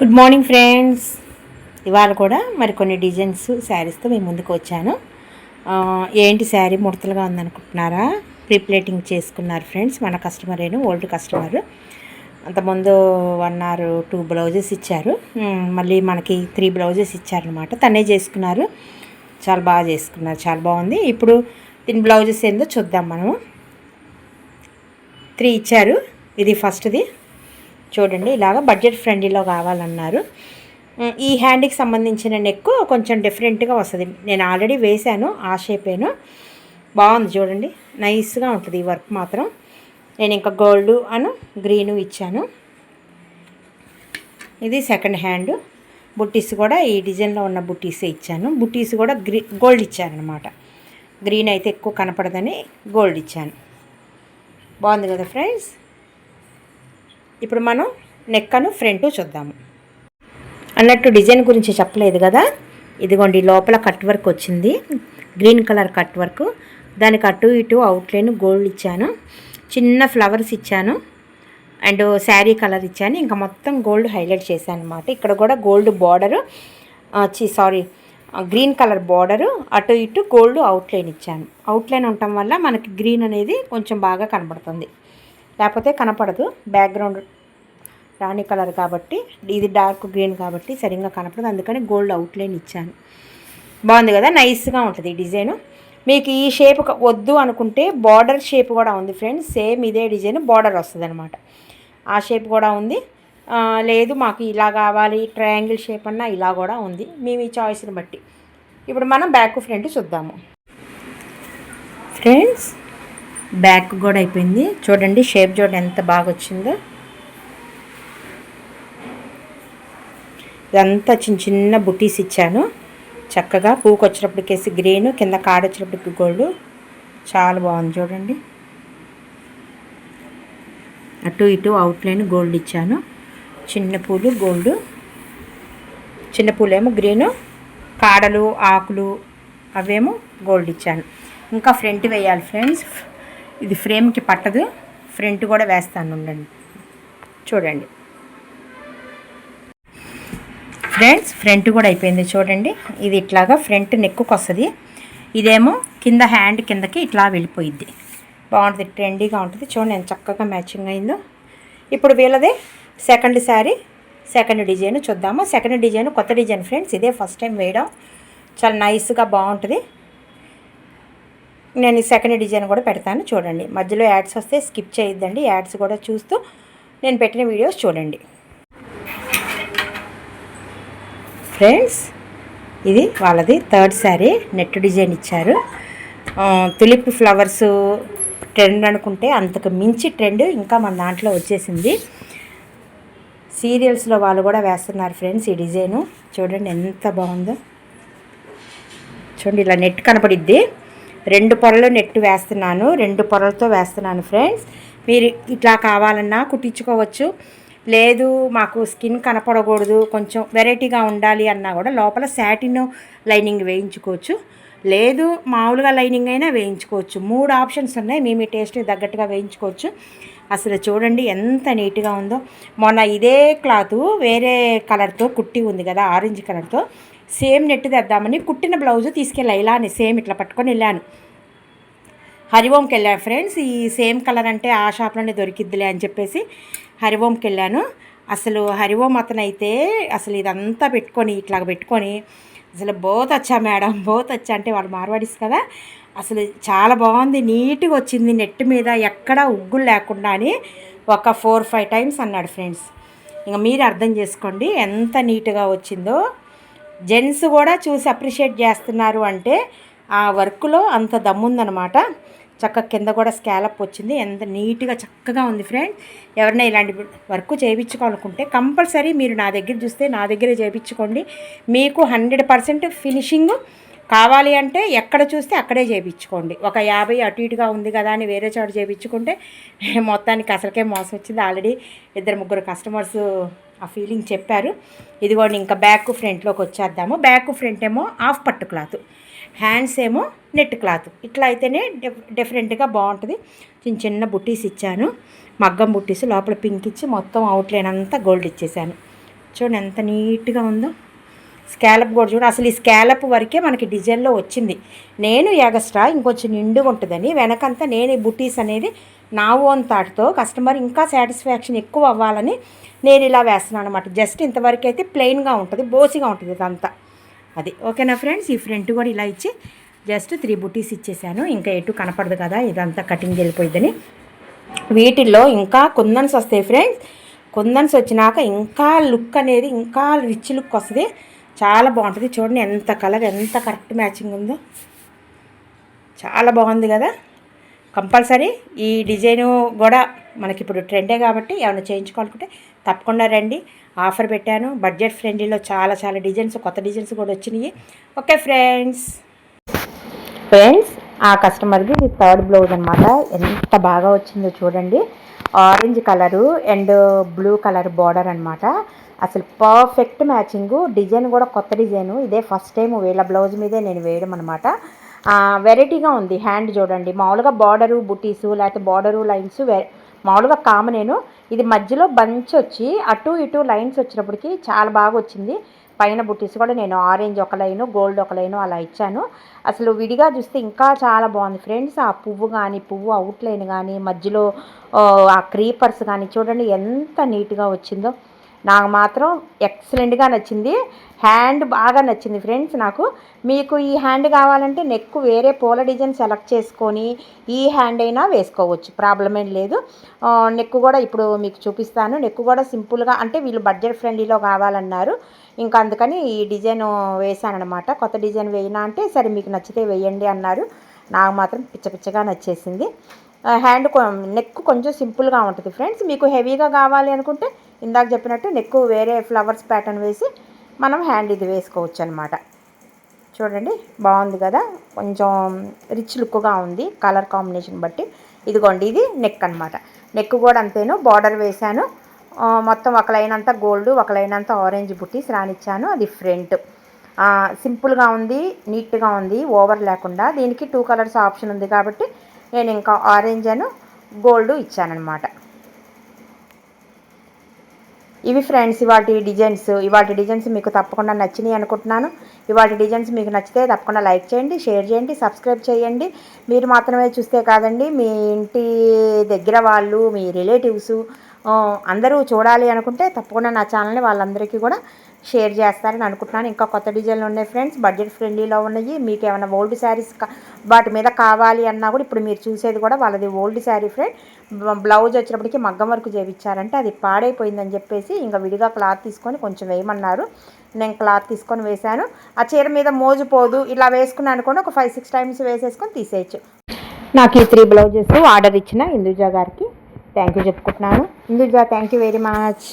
Good morning friends ఇవాళ కూడా మరి కొన్ని డిజైన్స్ శారీస్తో మేము ముందుకు వచ్చాను. ఏంటి శారీ ముడతలుగా ఉందనుకుంటున్నారా? ప్రీప్లేటింగ్ చేసుకున్నారు ఫ్రెండ్స్ మన కస్టమర్ ఏను ఓల్డ్ కస్టమర్ అంతకుముందు వన్ ఆర్ టూ బ్లౌజెస్ ఇచ్చారు. మళ్ళీ మనకి త్రీ బ్లౌజెస్ ఇచ్చారనమాట తనే చేసుకున్నారు. చాలా బాగా చేసుకున్నారు. చాలా బాగుంది. ఇప్పుడు దీని బ్లౌజెస్ ఏందో చూద్దాం మనము. త్రీ ఇచ్చారు. ఇది ఫస్ట్ది చూడండి ఇలాగ బడ్జెట్ ఫ్రెండ్లీలో కావాలన్నారు. ఈ హ్యాండ్కి సంబంధించిన నెక్ కొంచెం డిఫరెంట్గా వస్తుంది. నేను ఆల్రెడీ వేశాను ఆ షేపేను బాగుంది చూడండి నైస్గా ఉంటుంది ఈ వర్క్ మాత్రం. నేను ఇంకా గోల్డ్ అను గ్రీను ఇచ్చాను. ఇది సెకండ్ హ్యాండ్ బుట్టీస్ కూడా ఈ డిజైన్లో ఉన్న బుట్టీసే ఇచ్చాను. బుట్టీస్ కూడా గ్రీ గోల్డ్ ఇచ్చానమాట గ్రీన్ అయితే ఎక్కువ కనపడదని గోల్డ్ ఇచ్చాను. బాగుంది కదా ఫ్రెండ్స్ ఇప్పుడు మనం నెక్కను ఫ్రంట్ చూద్దాము. అన్నట్టు డిజైన్ గురించి చెప్పలేదు కదా? ఇదిగోండి లోపల కట్ వర్క్ వచ్చింది. Green colour cut work. దానికి అటు ఇటు అవుట్లైన్ గోల్డ్ ఇచ్చాను. చిన్న ఫ్లవర్స్ ఇచ్చాను. అండ్ శారీ కలర్ ఇచ్చాను. ఇంకా మొత్తం గోల్డ్ హైలైట్ చేశాను అనమాట ఇక్కడ కూడా gold border sorry green colour border అటు ఇటు గోల్డ్ అవుట్లైన్ ఇచ్చాను. అవుట్లైన్ ఉండటం వల్ల మనకి గ్రీన్ అనేది కొంచెం బాగా కనబడుతుంది. లేకపోతే కనపడదు. బ్యాక్గ్రౌండ్ రాణి కలర్ కాబట్టి ఇది డార్క్ గ్రీన్ కాబట్టి సరిగ్గా కనపడదు. అందుకని గోల్డ్ అవుట్లైన్ ఇచ్చాను. బాగుంది కదా? నైస్గా ఉంటుంది ఈ డిజైన్ మీకు ఈ షేప్ వద్దు అనుకుంటే బార్డర్ షేప్ కూడా ఉంది ఫ్రెండ్స్ సేమ్ ఇదే డిజైన్ బార్డర్ వస్తుంది అనమాట ఆ షేప్ కూడా ఉంది. లేదు మాకు ఇలా కావాలి ట్రయాంగిల్ షేప్ అన్నా ఇలా కూడా ఉంది. మేము ఈ చాయిస్ని బట్టి. ఇప్పుడు మనం బ్యాక్ ఫ్రంట్ చూద్దాము. ఫ్రెండ్స్ బ్యాక్ కూడా అయిపోయింది. చూడండి షేప్ చూడండి ఎంత బాగా వచ్చిందో. ఇదంతా చిన్న చిన్న బుటీస్ ఇచ్చాను. చక్కగా పూకు వచ్చినప్పటికేసి గ్రీన్ కింద కాడ వచ్చినప్పటికి గోల్డ్. చాలా బాగుంది చూడండి. అటు ఇటు అవుట్లైన్ గోల్డ్ ఇచ్చాను. చిన్న పూలు గోల్డ్. చిన్న పూలేమో గ్రీను కాడలు ఆకులు అవేమో గోల్డ్ ఇచ్చాను. ఇంకా ఫ్రంట్ వేయాలి ఫ్రెండ్స్. ఇది ఫ్రేమ్కి పట్టదు. ఫ్రంట్ కూడా వేస్తాను ఉండండి. చూడండి. ఫ్రెండ్స్ ఫ్రంట్ కూడా అయిపోయింది చూడండి. ఇది ఇట్లాగా ఫ్రంట్ నెక్కుకు వస్తుంది. ఇదేమో కింద హ్యాండ్ కిందకి ఇట్లా వెళ్ళిపోయిద్ది. బాగుంటుంది ట్రెండీగా ఉంటుంది. చూడండి ఎంత చక్కగా మ్యాచింగ్ అయిందో. ఇప్పుడు వీళ్ళదే సెకండ్ శారీ సెకండ్ డిజైన్ చూద్దాము. సెకండ్ డిజైన్ కొత్త డిజైన్ ఫ్రెండ్స్ ఇదే ఫస్ట్ టైం వేయడం. చాలా నైస్గా బాగుంటుంది. నేను ఈ సెకండ్ డిజైన్ కూడా పెడతాను చూడండి. మధ్యలో యాడ్స్ వస్తే స్కిప్ చేయొద్దండి. యాడ్స్ కూడా చూస్తూ నేను పెట్టిన వీడియోస్ చూడండి. ఫ్రెండ్స్ ఇది వాళ్ళది థర్డ్ శారీ నెట్ డిజైన్ ఇచ్చారు. తులిప్ ఫ్లవర్స్ ట్రెండ్ అనుకుంటే అంతకు మించి ట్రెండ్ ఇంకా మన దాంట్లో వచ్చేసింది. సీరియల్స్లో వాళ్ళు కూడా వేస్తున్నారు ఫ్రెండ్స్ ఈ డిజైను చూడండి ఎంత బాగుందో. చూడండి ఇలా నెట్ కనపడిద్ది. రెండు పొరలు నెట్ వేస్తున్నాను. రెండు పొరలతో వేస్తున్నాను ఫ్రెండ్స్. మీరు ఇట్లా కావాలన్నా కుట్టించుకోవచ్చు. లేదు మాకు స్కిన్ కనపడకూడదు. కొంచెం వెరైటీగా ఉండాలి అన్నా కూడా లోపల శాటిన్ లైనింగ్ వేయించుకోవచ్చు. లేదు మామూలుగా లైనింగ్ అయినా వేయించుకోవచ్చు. మూడు ఆప్షన్స్ ఉన్నాయి. మీ మీ టేస్ట్కి తగ్గట్టుగా వేయించుకోవచ్చు. అసలు చూడండి ఎంత నీట్గా ఉందో. మొన్న ఇదే క్లాత్ వేరే కలర్తో కుట్టి ఉంది కదా ఆరెంజ్ కలర్తో. సేమ్ నెట్ తెద్దామని కుట్టిన బ్లౌజ్ తీసుకెళ్ళా. ఇలానే సేమ్ ఇట్లా పట్టుకొని వెళ్ళాను. హరిఓంకి వెళ్ళాను ఫ్రెండ్స్. ఈ సేమ్ కలర్ అంటే ఆ షాప్లోనే దొరికిద్దిలే అని చెప్పేసి హరిఓంకి వెళ్ళాను. అసలు హరిఓం అతను అయితే అసలు ఇదంతా పెట్టుకొని ఇట్లా పెట్టుకొని అసలు బోత్ వచ్చా మేడం బోత్ వచ్చా అంటే వాళ్ళు మార్వాడిస్ కదా. అసలు చాలా బాగుంది నీట్గా వచ్చింది నెట్ మీద. ఎక్కడ ఉగ్గులు లేకుండా అని ఒక ఫోర్ ఫైవ్ టైమ్స్ అన్నాడు ఫ్రెండ్స్. ఇంకా మీరు అర్థం చేసుకోండి ఎంత నీట్గా వచ్చిందో. జెంట్స్ కూడా చూసి అప్రిషియేట్ చేస్తున్నారు అంటే ఆ వర్క్లో అంత దమ్ముందనమాట చక్కగా కింద కూడా స్కాలప్ వచ్చింది. ఎంత నీట్గా చక్కగా ఉంది ఫ్రెండ్స్ ఎవరైనా ఇలాంటి వర్క్ చేయించుకోవాలనుకుంటే కంపల్సరీ మీరు నా దగ్గర చూస్తే నా దగ్గరే చేయించుకోండి. మీకు హండ్రెడ్ పర్సెంట్ ఫినిషింగ్ కావాలి అంటే ఎక్కడ చూస్తే అక్కడే చేయించుకోండి. ఒక యాభై అటు ఇటుగా ఉంది కదా అని వేరే చోట చేయించుకుంటే మొత్తానికి అసలుకే మోసం వచ్చింది. ఆల్రెడీ ఇద్దరు ముగ్గురు కస్టమర్స్ ఆ ఫీలింగ్ చెప్పారు. ఇదిగోండి ఇంకా బ్యాక్ ఫ్రంట్లోకి వచ్చేద్దాము. బ్యాక్ ఫ్రంట్ ఏమో హాఫ్ పట్టు క్లాత్ హ్యాండ్స్ ఏమో నెట్ క్లాత్ ఇట్లా అయితేనే డిఫరెంట్గా బాగుంటుంది. చిన్న చిన్న బుట్టీస్ ఇచ్చాను. మగ్గం బుట్టీస్ లోపల పింక్ ఇచ్చి మొత్తం అవుట్లైన్ అంతా గోల్డ్ ఇచ్చేసాను. చూడండి ఎంత నీట్గా ఉందో. స్కాలప్ కూడా చూడు. అసలు ఈ స్కాలప్ వరకే మనకి డిజైన్లో వచ్చింది. నేను ఎగస్ట్రా ఇంకొంచెం నిండుగా ఉంటుందని వెనకంతా నేను ఈ బుటీస్ అనేది నా ఓన్ థాట్తో కస్టమర్ ఇంకా సాటిస్ఫాక్షన్ ఎక్కువ అవ్వాలని నేను ఇలా వేస్తున్నాను అనమాట జస్ట్ ఇంతవరకు అయితే ప్లెయిన్గా ఉంటుంది బోసిగా ఉంటుంది ఇదంతా. అది. ఓకేనా ఫ్రెండ్స్? ఈ ఫ్రంట్ కూడా ఇలా ఇచ్చి జస్ట్ త్రీ బుటీస్ ఇచ్చేసాను. ఇంకా ఎటు కనపడదు కదా ఇదంతా కటింగ్ వెళ్ళిపోయిందని వీటిల్లో ఇంకా కుందన్స్ వస్తాయి ఫ్రెండ్స్. కుందన్స్ వచ్చినాక ఇంకా లుక్ అనేది ఇంకా రిచ్ లుక్ వస్తుంది. చాలా బాగుంటుంది. చూడండి ఎంత కలర్ ఎంత కరెక్ట్ మ్యాచింగ్ ఉందో. చాలా బాగుంది కదా. కంపల్సరీ ఈ డిజైను కూడా మనకి ఇప్పుడు ట్రెండే కాబట్టి ఏమైనా చేయించుకోవాలనుకుంటే తప్పకుండా రండి. ఆఫర్ పెట్టాను. బడ్జెట్ ఫ్రెండ్లీలో చాలా చాలా డిజైన్స్ కొత్త డిజైన్స్ కూడా వచ్చినాయి. Okay friends. ఫ్రెండ్స్ ఆ కస్టమర్కి ఇది థర్డ్ బ్లౌజ్ అనమాట ఎంత బాగా వచ్చిందో చూడండి. Orange colour and blue colour border అనమాట అసలు పర్ఫెక్ట్ మ్యాచింగ్ డిజైన్ కూడా కొత్త డిజైను ఇదే ఫస్ట్ టైం వీళ్ళ బ్లౌజ్ మీదే నేను వేయడం అనమాట వెరైటీగా ఉంది హ్యాండ్ చూడండి. మామూలుగా బార్డరు బుటీసు లేకపోతే బార్డరు లైన్స్ వె మామూలుగా కామనేను ఇది మధ్యలో బంచ్ వచ్చి అటు ఇటు లైన్స్ వచ్చినప్పటికి చాలా బాగా వచ్చింది. పైన బుట్టీస్ కూడా నేను ఆరెంజ్ ఒక లైను గోల్డ్ ఒక లైను అలా ఇచ్చాను. అసలు విడిగా చూస్తే ఇంకా చాలా బాగుంది. ఫ్రెండ్స్ ఆ పువ్వు కానీ పువ్వు అవుట్లైన్ కానీ మధ్యలో ఆ క్రీపర్స్ కానీ చూడండి ఎంత నీట్గా వచ్చిందో. నాకు మాత్రం ఎక్సలెంట్గా నచ్చింది. హ్యాండ్ బాగా నచ్చింది ఫ్రెండ్స్ నాకు. మీకు ఈ హ్యాండ్ కావాలంటే నెక్ వేరే పూల డిజైన్ సెలెక్ట్ చేసుకొని ఈ హ్యాండ్ అయినా వేసుకోవచ్చు. ప్రాబ్లం ఏం లేదు. నెక్ కూడా ఇప్పుడు మీకు చూపిస్తాను. నెక్ కూడా సింపుల్గా అంటే వీళ్ళు బడ్జెట్ ఫ్రెండ్లీలో కావాలన్నారు. ఇంకా అందుకని ఈ డిజైన్ వేశానమాట కొత్త డిజైన్ వేయినా అంటే సరే మీకు నచ్చితే వేయండి అన్నారు. నాకు మాత్రం పిచ్చ పిచ్చగా నచ్చేసింది. హ్యాండ్ నెక్ కొంచెం సింపుల్గా ఉంటుంది ఫ్రెండ్స్ మీకు హెవీగా కావాలి అనుకుంటే ఇందాక చెప్పినట్టు నెక్ వేరే ఫ్లవర్స్ ప్యాటర్న్ వేసి మనం హ్యాండ్ ఇది వేసుకోవచ్చు అనమాట చూడండి బాగుంది కదా? కొంచెం రిచ్ లుక్గా ఉంది కలర్ కాంబినేషన్ బట్టి. ఇదిగోండి ఇది నెక్ అనమాట నెక్ కూడా అంతేను బార్డర్ వేశాను. మొత్తం ఒక లైన్ అంతా గోల్డ్ ఒక లైన్ అంతా ఆరెంజ్ బుట్టీస్ రానిచ్చాను అది ఫ్రంట్ సింపుల్గా ఉంది నీట్గా ఉంది ఓవర్ లేకుండా. దీనికి టూ కలర్స్ ఆప్షన్ ఉంది కాబట్టి నేను ఇంకా ఆరెంజ్ అను గోల్డ్ ఇచ్చానమాట ఇవి ఫ్రెండ్స్ ఇవాటి డిజైన్స్ ఇవాటి డిజైన్స్ మీకు తప్పకుండా నచ్చినాయి అనుకుంటున్నాను. ఇవాటి డిజైన్స్ మీకు నచ్చితే తప్పకుండా లైక్ చేయండి షేర్ చేయండి సబ్స్క్రైబ్ చేయండి. మీరు మాత్రమే చూస్తే కాదండి మీ ఇంటి దగ్గర వాళ్ళు మీ రిలేటివ్స్ అందరూ చూడాలి అనుకుంటే తప్పకుండా నా ఛానల్ని వాళ్ళందరికీ కూడా షేర్ చేస్తారని అనుకుంటున్నాను. ఇంకా కొత్త డిజైన్లు ఉన్నాయి ఫ్రెండ్స్ బడ్జెట్ ఫ్రెండ్లీలో ఉన్నాయి. మీకు ఏమైనా ఓల్డ్ శారీస్ వాటి మీద కావాలి అన్నా కూడా ఇప్పుడు మీరు చూసేది కూడా వాళ్ళది ఓల్డ్ శారీ ఫ్రెండ్. బ్లౌజ్ వచ్చినప్పటికీ మగ్గం వరకు చేయించారంటే అది పాడైపోయిందని చెప్పేసి ఇంకా విడిగా క్లాత్ తీసుకొని కొంచెం వేయమన్నారు. నేను క్లాత్ తీసుకొని వేశాను. ఆ చీర మీద మోజుపోదు ఇలా వేసుకున్నాను అనుకోండి ఒక ఫైవ్ సిక్స్ టైమ్స్ వేసేసుకొని తీసేయచ్చు. నాకు ఈ త్రీ బ్లౌజెస్ ఆర్డర్ ఇచ్చిన ఇందుజా గారికి థ్యాంక్ యూ చెప్పుకుంటున్నాను. Induja thank you very much.